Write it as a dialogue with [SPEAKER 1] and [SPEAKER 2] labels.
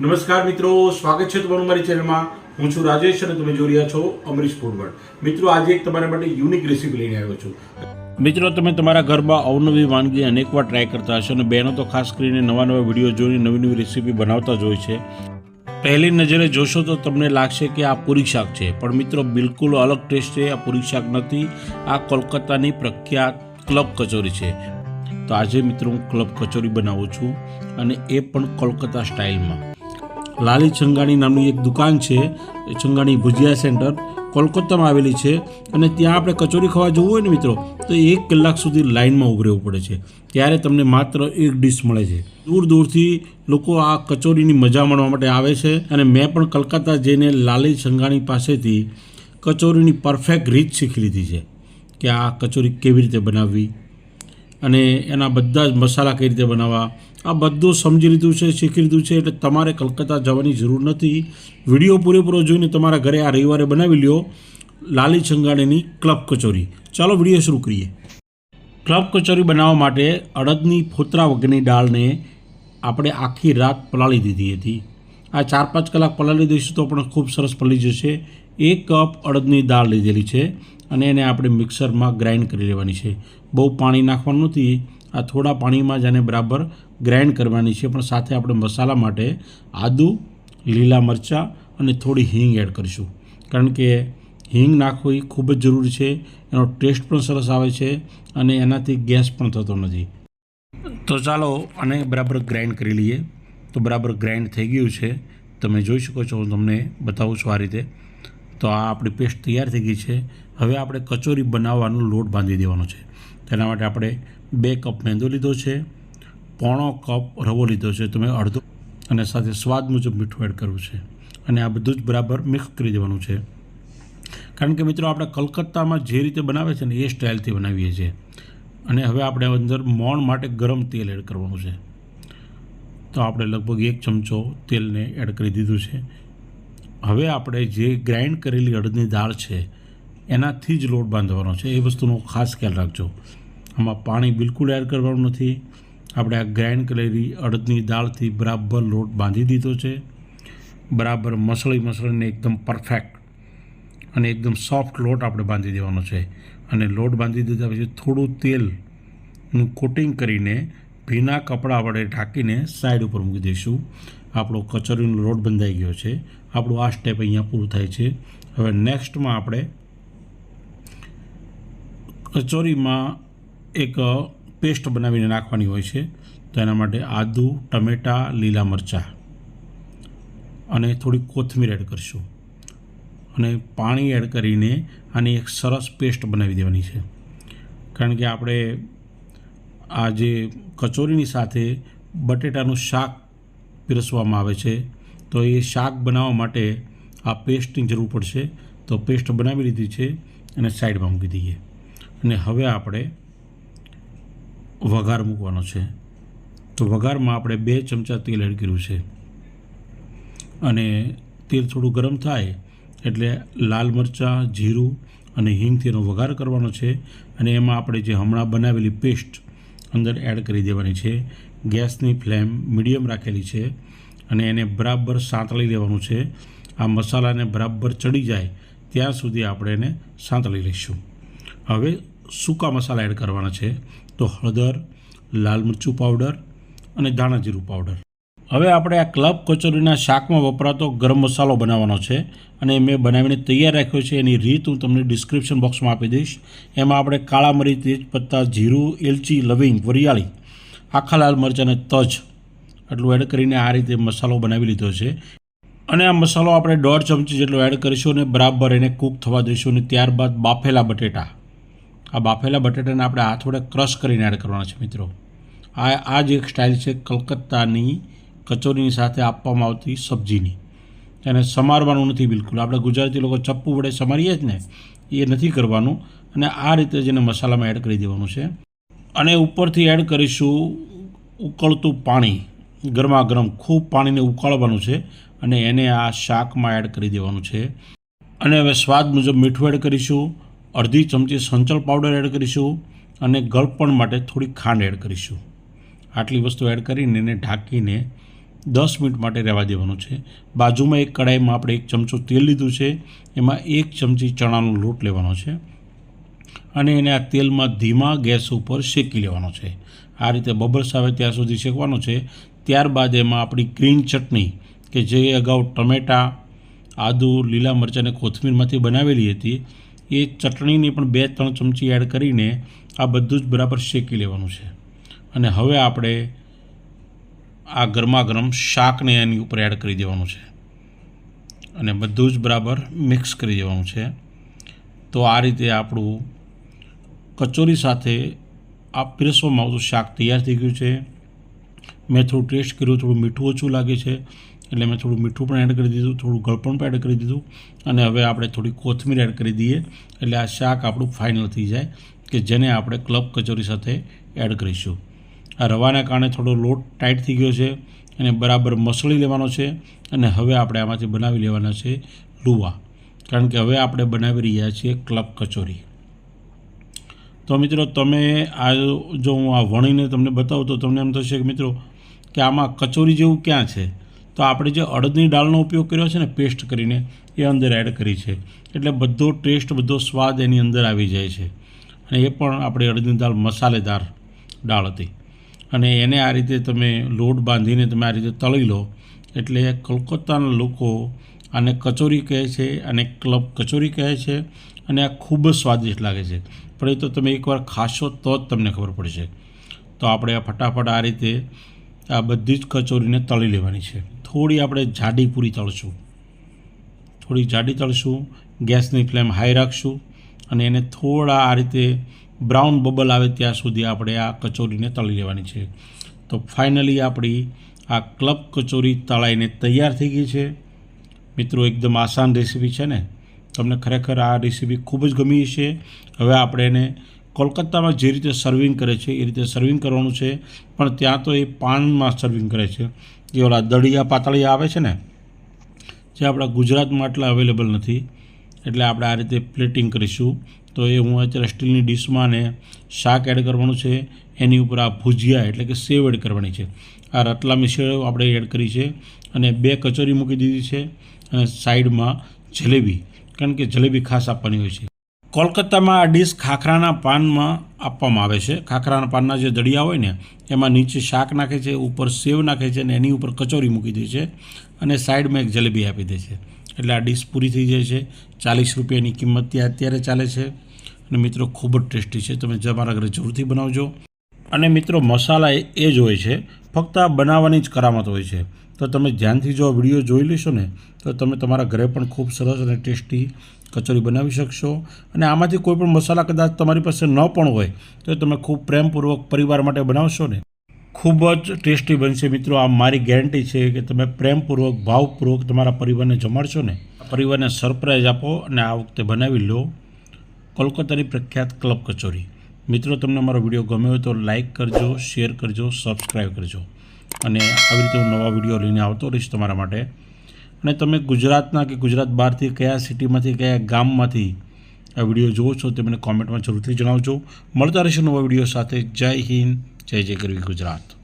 [SPEAKER 1] નમસ્કાર મિત્રો, સ્વાગત છે તમારું મારી ચેનલમાં. હું છું રાજેશ અને તમે જોઈ રહ્યા છો અમરીશ ફૂડવર્ડ મિત્રો, આજે એક તમારા માટે યુનિક રેસીપી લઈને આવ્યો છું. મિત્રો, તમે તમારા ઘરમાં અવનવી વાનગી અનેકવાર ટ્રાય કરતા હશો અને બહેનો તો ખાસ કરીને નવા નવા વીડિયો જોઈને નવી નવી રેસીપી બનાવતા જ હોય છે. પહેલી નજરે જોશો તો તમને લાગશે કે આ પૂરી શાક છે. પણ મિત્રો, બિલકુલ અલગ ટેસ્ટ છે. આ પૂરી શાક નથી. આ કોલકાતાની પ્રખ્યાત ક્લબ કચોરી છે. તો આજે મિત્રો, હું ક્લબ કચોરી બનાવું છું અને એ પણ કોલકાતા સ્ટાઇલમાં લાલી છંગાણી નામની એક દુકાન છે છંગાણી ભુજિયા સેન્ટર. કોલકાતામાં આવેલી છે અને ત્યાં આપણે કચોરી ખાવા જવું હોય ને મિત્રો, તો એક કલાક સુધી લાઇનમાં ઊભું પડે છે. ત્યારે તમને માત્ર એક ડીશ મળે છે. દૂર દૂરથી લોકો આ કચોરીની મજા માણવા માટે આવે છે અને મેં પણ કલકત્તા જઈને લાલી છંગાણી પાસેથી કચોરીની પરફેક્ટ રીત શીખી લીધી છે કે આ કચોરી કેવી રીતે બનાવવી અને એના બધા જ મસાલા કઈ રીતે બનાવવા. આ બધું સમજી લીધું છે, શીખી લીધું છે, એટલે તમારે કલકત્તા જવાની જરૂર નથી. વીડિયો પૂરેપૂરો જોઈને તમારા ઘરે આ રવિવારે બનાવી લ્યો. લાલી છંગાણીની ક્લબ કચોરી. ચાલો વીડિયો શરૂ કરીએ. ક્લબ કચોરી બનાવવા માટે અડદની ફોતરા વગરની દાળને આપણે આખી રાત પલાળી દીધી હતી. આ ચાર પાંચ કલાક પલાળી દઈશું તો પણ ખૂબ સરસ પલળી જશે. એક કપ અડદની દાળ લીધેલી છે અને એને આપણે મિક્સરમાં ગ્રાઇન્ડ કરી લેવાની છે. બહુ પાણી નાખવાનું નથી. આ થોડા પાણીમાં જ આને બરાબર ગ્રાઇન્ડ કરવાની છે. પણ સાથે આપણે મસાલા માટે આદુ, લીલા મરચાં અને થોડી હિંગ એડ કરીશું. કારણ કે હિંગ નાખવી ખૂબ જ જરૂરી છે. એનો ટેસ્ટ પણ સરસ આવે છે અને એનાથી ગેસ પણ થતો નથી. તો ચાલો આને બરાબર ગ્રાઇન્ડ કરી લઈએ. તો બરાબર ગ્રાઇન્ડ થઈ ગયું છે. તમે જોઈ શકો છો, હું તમને બતાવું છું આ રીતે. તો આ આપણી પેસ્ટ તૈયાર થઈ ગઈ છે. હવે આપણે કચોરી બનાવવાનો લોટ બાંધી દેવાનો છે. તેના માટે આપણે બે કપ મેંદો લીધો છે, પોણો કપ રવો લીધો છે. તમે અડધો અને સાથે સ્વાદ મુજબ મીઠું એડ કરવું છે. અને આ બધું જ બરાબર મિક્સ કરી દેવાનું છે. કારણ કે મિત્રો, આપણે કલકત્તામાં જે રીતે બનાવે છે ને, એ સ્ટાઇલથી બનાવીએ છીએ. અને હવે આપણે અંદર મોણ માટે ગરમ તેલ એડ કરવાનું છે. તો આપણે લગભગ એક ચમચો તેલને એડ કરી દીધું છે. હવે આપણે જે ગ્રાઇન્ડ કરેલી અડદની દાળ છે, એનાથી જ લોટ બાંધવાનો છે. એ વસ્તુનો ખાસ ખ્યાલ રાખજો. આમાં પાણી બિલકુલ એડ કરવાનું નથી. આપણે આ ગ્રાઇન્ડ કરેલી અડદની દાળથી બરાબર લોટ બાંધી દીધો છે. બરાબર મસળી મસળીને એકદમ પરફેક્ટ અને એકદમ સોફ્ટ લોટ આપણે બાંધી દેવાનો છે. અને લોટ બાંધી દીધા પછી થોડું તેલનું કોટિંગ કરીને ભીના કપડાં વડે ઢાંકીને સાઈડ ઉપર મૂકી દઈશું. આપણો કચોરીનો લોટ બંધાઈ ગયો છે. આપણું આ સ્ટેપ અહીંયા પૂરું થાય છે. હવે નેક્સ્ટમાં આપણે કચોરીમાં એક પેસ્ટ બનાવીને નાખવાની હોય છે. તો એના માટે આદુ, ટમેટાં, લીલા મરચાં અને થોડી કોથમીર એડ કરીશું. અને પાણી એડ કરીને આની એક સરસ પેસ્ટ બનાવી દેવાની છે. કારણ કે આપણે આ જે કચોરીની સાથે બટેટાનું શાક પીરસવામાં આવે છે, તો એ શાક બનાવવા માટે આ પેસ્ટની જરૂર પડશે. તો પેસ્ટ બનાવી લીધી છે અને સાઈડમાં મૂકી દઈએ. અને હવે આપણે વઘાર મૂકવાનો છે. તો વઘારમાં આપણે બે ચમચા તેલ એડ કર્યું છે. અને તેલ થોડું ગરમ થાય એટલે લાલ મરચાં, જીરું અને હિંગથી એનો વઘાર કરવાનો છે. અને એમાં આપણે જે હમણાં બનાવેલી પેસ્ટ અંદર એડ કરી દેવાની છે. ગેસની ફ્લેમ મીડિયમ રાખેલી છે અને એને બરાબર સાંતળી લેવાનું છે. આ મસાલાને બરાબર ચડી જાય ત્યાં સુધી આપણે એને સાંતળી લઈશું. હવે સૂકા મસાલા એડ કરવાના છે. તો હળદર, લાલ મરચું પાવડર અને ધાણા જીરું પાવડર. હવે આપણે આ ક્લબ કચોરીના શાકમાં વપરાતો ગરમ મસાલો બનાવવાનો છે અને મેં બનાવીને તૈયાર રાખ્યો છે. એની રીત હું તમને ડિસ્ક્રિપ્શન બોક્સમાં આપી દઈશ. એમાં આપણે કાળા મરી, તેજપત્તા, જીરું, એલચી, લવિંગ, વરિયાળી, આખા લાલ મરચાં તજ આટલું એડ કરીને આ રીતે મસાલો બનાવી લીધો છે. અને આ મસાલો આપણે દોઢ ચમચી જેટલો એડ કરીશું અને બરાબર એને કૂક થવા દઈશું અને ત્યારબાદ બાફેલા બટેટા. આ બાફેલા બટેટાને આપણે હાથ વડે ક્રશ કરીને એડ કરવાના છે મિત્રો. આ આ જ એક સ્ટાઇલ છે કલકત્તાની કચોરીની સાથે આપવામાં આવતી સબ્જીની. એને સમારવાનું નથી બિલકુલ. આપણે ગુજરાતી લોકો ચપ્પુ વડે સમારીએ જ ને, એ નથી કરવાનું. અને આ રીતે જ એને મસાલામાં એડ કરી દેવાનું છે. અને ઉપરથી એડ કરીશું ઉકળતું પાણી. ગરમા ગરમ ખૂબ પાણીને ઉકાળવાનું છે અને એને આ શાકમાં એડ કરી દેવાનું છે. અને હવે સ્વાદ મુજબ મીઠું એડ કરીશું, અડધી ચમચી સંચલ પાવડર એડ કરીશું અને ગળપણ માટે થોડી ખાંડ એડ કરીશું. આટલી વસ્તુ એડ કરીને એને ઢાંકીને દસ મિનિટ માટે રહેવા દેવાનું છે. બાજુમાં એક કડાઈમાં આપણે એક ચમચો તેલ લીધું છે. એમાં એક ચમચી ચણાનો લોટ લેવાનો છે. અને એને આ તેલમાં ધીમા ગેસ ઉપર શેકી લેવાનો છે. આ રીતે બબલ્સ આવે ત્યાં સુધી શેકવાનો છે. ત્યારબાદ એમાં આપણી ગ્રીન ચટણી, કે જે અગાઉ ટમેટાં, આદુ, લીલા મરચાં અને કોથમીરમાંથી બનાવેલી હતી, એ ચટણીની પણ બે ત્રણ ચમચી એડ કરીને આ બધું જ બરાબર શેકી લેવાનું છે. અને હવે આપણે આ ગરમા ગરમ શાકને એની ઉપર એડ કરી દેવાનું છે. અને બધું જ બરાબર મિક્સ કરી દેવાનું છે. તો આ રીતે આપણું કચોરી સાથે આ પીરસવામાં આવતું શાક તૈયાર થઈ ગયું છે. મેં થોડું ટેસ્ટ કર્યું, થોડું મીઠું ઓછું લાગે છે. એટલે મેં થોડું મીઠું પણ એડ કરી દીધું, થોડું ગળપણ પણ એડ કરી દીધું. અને હવે આપણે થોડી કોથમીર એડ કરી દઈએ. એટલે આ શાક આપણું ફાઇનલ થઈ જાય કે જેને આપણે ક્લબ કચોરી સાથે એડ કરીશું. આ રવાના કારણે થોડો લોટ ટાઈટ થઈ ગયો છે અને બરાબર મસળી લેવાનો છે અને હવે આપણે આમાંથી બનાવી લેવાના છે લુવા. કારણ કે હવે આપણે બનાવી રહ્યા છીએ ક્લબ કચોરી. તો મિત્રો તમે આ જો હું આ વણીને તમને બતાવું તો તમને એમ થશે કે મિત્રો કે આમાં કચોરી જેવું ક્યાં છે? તો આપણે જે અડદની દાળનો ઉપયોગ કર્યો છે ને પેસ્ટ કરીને એ અંદર એડ કરી છે. એટલે બધો ટેસ્ટ, બધો સ્વાદ એની અંદર આવી જાય છે. અને એ પણ આપણી અડદની દાળ મસાલેદાર દાળ હતી. અને એને આ રીતે તમે લોટ બાંધીને તમે આ રીતે તળી લો. એટલે કોલકાતાના લોકો આને કચોરી કહે છે, અને ક્લબ કચોરી કહે છે, અને આ ખૂબ જ સ્વાદિષ્ટ લાગે છે. પણ એ તો તમે એકવાર ખાશો તો જ તમને ખબર પડશે. તો આપણે આ ફટાફટ આ રીતે આ બધી જ કચોરીને તળી લેવાની છે. થોડી આપણે જાડી પૂરી તળશું. થોડી જાડી તળશું, ગેસની ફ્લેમ હાઈ રાખશું, અને એને થોડા આ રીતે બ્રાઉન બબલ આવે ત્યાં સુધી આપણે આ કચોરીને તળી લેવાની છે. તો ફાઇનલી આપણી આ ક્લબ કચોરી તળાઈને તૈયાર થઈ ગઈ છે. મિત્રો, એકદમ આસાન રેસીપી છે ને? તમને ખરેખર આ રેસીપી ખૂબ જ ગમી છે હવે આપણે એને કોલકાતામાં જે રીતે સર્વિંગ કરે છે, એ રીતે સર્વિંગ કરવાનું છે. પણ ત્યાં તો એ પાનમાં સર્વિંગ કરે છે. જે ઓલા દળિયા પાતળિયા આવે છે ને? જે આપણા ગુજરાતમાં આટલા અવેલેબલ નથી. એટલે આપણે આ રીતે પ્લેટિંગ કરીશું. તો એ હું અત્યારે સ્ટીલની ડીશમાં ને શાક એડ કરવાનું છે. એની ઉપર આ ભુજિયા એટલે કે સેવ એડ કરવાની છે. આ રતલામી સેવ આપણે એડ કરી છે અને બે કચોરી મૂકી દીધી છે અને સાઈડમાં જલેબી, કારણ કે જલેબી ખાસ આપવાની હોય છે. કોલકાતામાં આ ડીશ ખાખરાના પાનમાં આપવામાં આવે છે. ખાખરાના પાનના જે દળિયા હોય ને, એમાં નીચે શાક નાખે છે, ઉપર સેવ નાખે છે અને એની ઉપર કચોરી મૂકી દે છે અને સાઈડમાં એક જલેબી આપી દે છે. એટલે આ ડીશ પૂરી થઈ જાય છે. ચાલીસ રૂપિયાની કિંમત ત્યાં અત્યારે ચાલે છે. અને મિત્રો, ખૂબ જ ટેસ્ટી છે. તમે તમારા ઘરે જરૂરથી બનાવજો. અને મિત્રો, મસાલા એ જ હોય છે. ફક્ત આ બનાવવાની જ કરામત હોય છે. તો તમે ધ્યાનથી જો વીડિયો જોઈ લેશો ને, તો તમે તમારા ઘરે પણ ખૂબ સરસ અને ટેસ્ટી કચોરી બનાવી શકશો. અને આમાંથી કોઈ પણ મસાલા કદાચ તમારી પાસે ન પણ હોય, તો તમે ખૂબ પ્રેમપૂર્વક પરિવાર માટે બનાવશો ને ખૂબ જ ટેસ્ટી બનશે મિત્રો. આ મારી ગેરંટી છે કે તમે પ્રેમપૂર્વક, ભાવપૂર્વક તમારા પરિવારને જમાડશો ને પરિવારને સરપ્રાઈઝ આપો અને આ વખતે બનાવી લો કોલકાતાની પ્રખ્યાત ક્લબ કચોરી. મિત્રો, તમને મારો વીડિયો ગમ્યો હોય તો લાઇક કરજો શેર કરજો સબસ્ક્રાઈબ કરજો. અને આવી રીતે હું નવા વીડિયો લઈને આવતો રહીશ તમારા માટે. અને તમે ગુજરાતના કે ગુજરાત બહારથી કયા સિટીમાંથી, કયા ગામમાંથી આ વીડિયો જુઓ છો તે મને કોમેન્ટમાં જરૂરથી જણાવજો. મળતા રહેશે નવા વીડિયો સાથે. જય હિન્દ. જય જય ગરવી ગુજરાત.